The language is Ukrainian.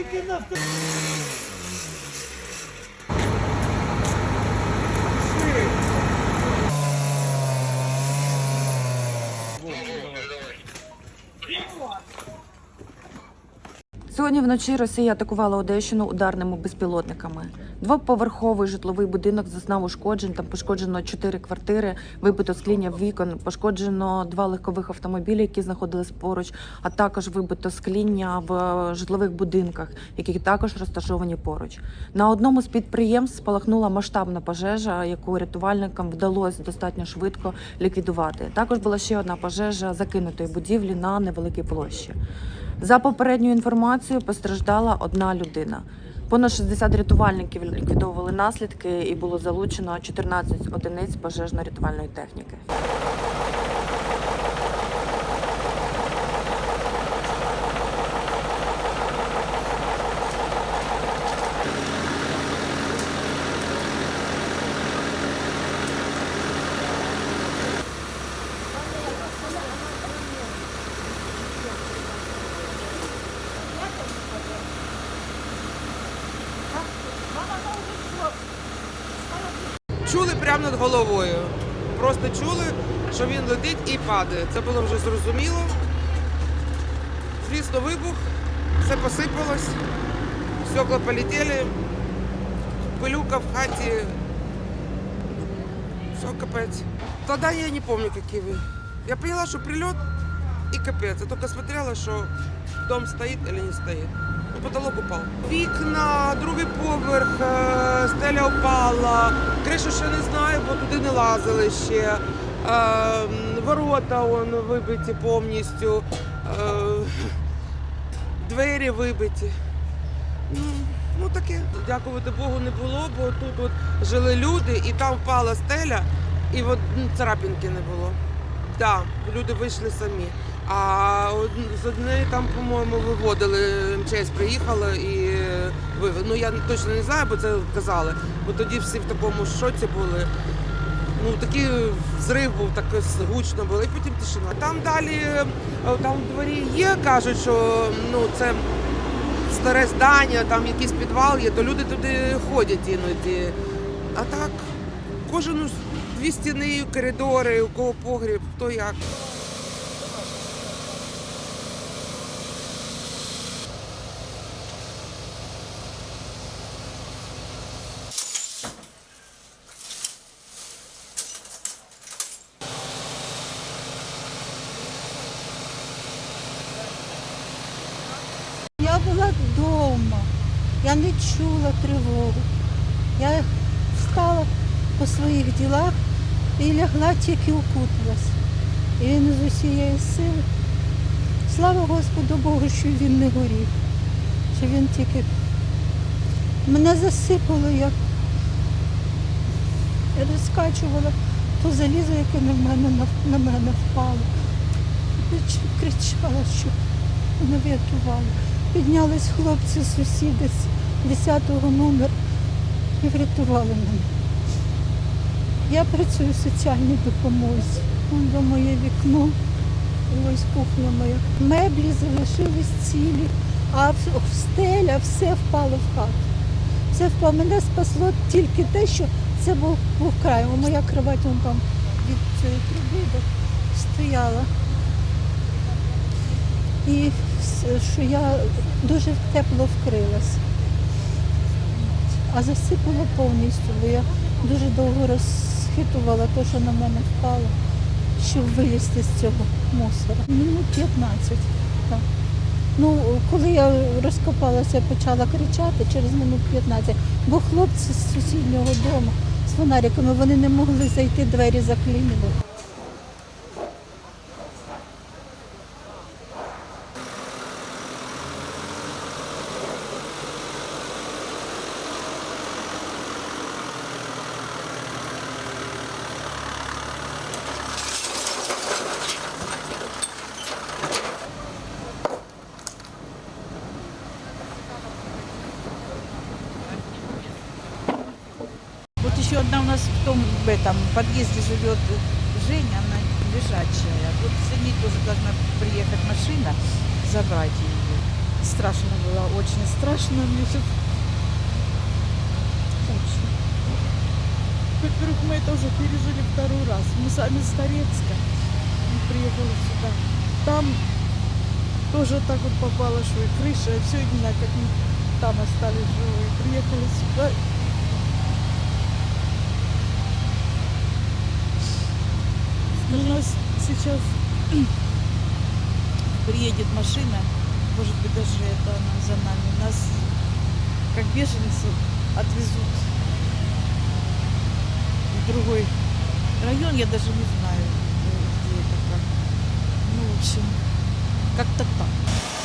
Тільки на Сьогодні вночі Росія атакувала Одещину ударними безпілотниками. Двоповерховий житловий будинок зазнав ушкоджень. Там пошкоджено чотири квартири, вибито скління вікон, пошкоджено два легкових автомобілі, які знаходились поруч, а також вибито скління в е, житлових будинках, які також розташовані поруч. На одному з підприємств спалахнула масштабна пожежа, яку рятувальникам вдалося достатньо швидко ліквідувати. Також була ще одна пожежа закинутої будівлі на невеликій площі. За попередньою інформацією, постраждала одна людина. Понад 60 рятувальників ліквідовували наслідки і було залучено 14 одиниць пожежно-рятувальної техніки. Головою. Просто чули, що він летить і падає. Це було вже зрозуміло. Звісно, вибух, все посипалось, стекла полетіли, пилюка в хаті. Все, капець. Тогда я не помню, какие вы. Я поняла, что прилет и капец. Я только смотрела, что дом стоит или не стоит. Ну, потолок упал. Вікна, другий поверх, е, стеля упала. Кришу ще не знаю, бо туди не лазили ще. Ворота он вибиті повністю. Двері вибиті. Ну, ну таке. Дякувати Богу, не було, бо тут от жили люди і там впала стеля, і от м, царапінки не було. Так, люди вийшли самі. А з однієї там, по-моєму, виводили, МЧС приїхала і. Ну я точно не знаю, бо це казали. Бо тоді всі в такому шоці були. Ну такий взрив був, так гучно було, і потім тишина. Там далі, е, там в дворі є, кажуть, що ну це старе здання, там якийсь підвал є, то люди туди ходять іноді. А так, кожен дві стіни, коридори, у кого погріб, хто як. Вдома, я не чула тривогу. Я встала по своїх ділах і лягла, тільки укуталась. І він з усієї сили. Слава Господу Богу, що він не горів, що він тільки мене засипало, як я розкачувала то залізо, яке на мене, на, мене впало. Крич- Кричала, що мене врятували. Піднялись хлопці, сусіди з 10-го номер і врятували мене. Я працюю в соціальній допомозі. Вон до моє вікно, ось кухня моя. Меблі залишились цілі, а стеля все впало в хату. Все впало. Мене спасло тільки те, що це був, був край. Моя кровать вон там від цієї труби стояла. І що я дуже тепло вкрилась. А засипало повністю, бо я дуже довго розхитувала те, що на мене впало, щоб вилізти з цього мусора. Минут 15. Так. Ну, коли я розкопалася, почала кричати через минут 15, бо хлопці з сусіднього дому з фонариками вони не могли зайти, двері заклинили. Еще одна у нас в том в этом подъезде живет Женя, она лежачая. Вот с ней тоже должна приехать машина, забрать ее. Страшно было, очень страшно. Мне сейчас... Очень. Во-первых, мы это уже пережили второй раз. Мы сами с Торецка. Мы приехали сюда. Там тоже так вот попало, что и крыша, и все, не знаю, как мы там остались живые. Приехали сюда. У нас сейчас приедет машина, может быть, даже это она за нами. Нас, как беженцев, отвезут в другой район, я даже не знаю, где это как. Ну, в общем, как-то так.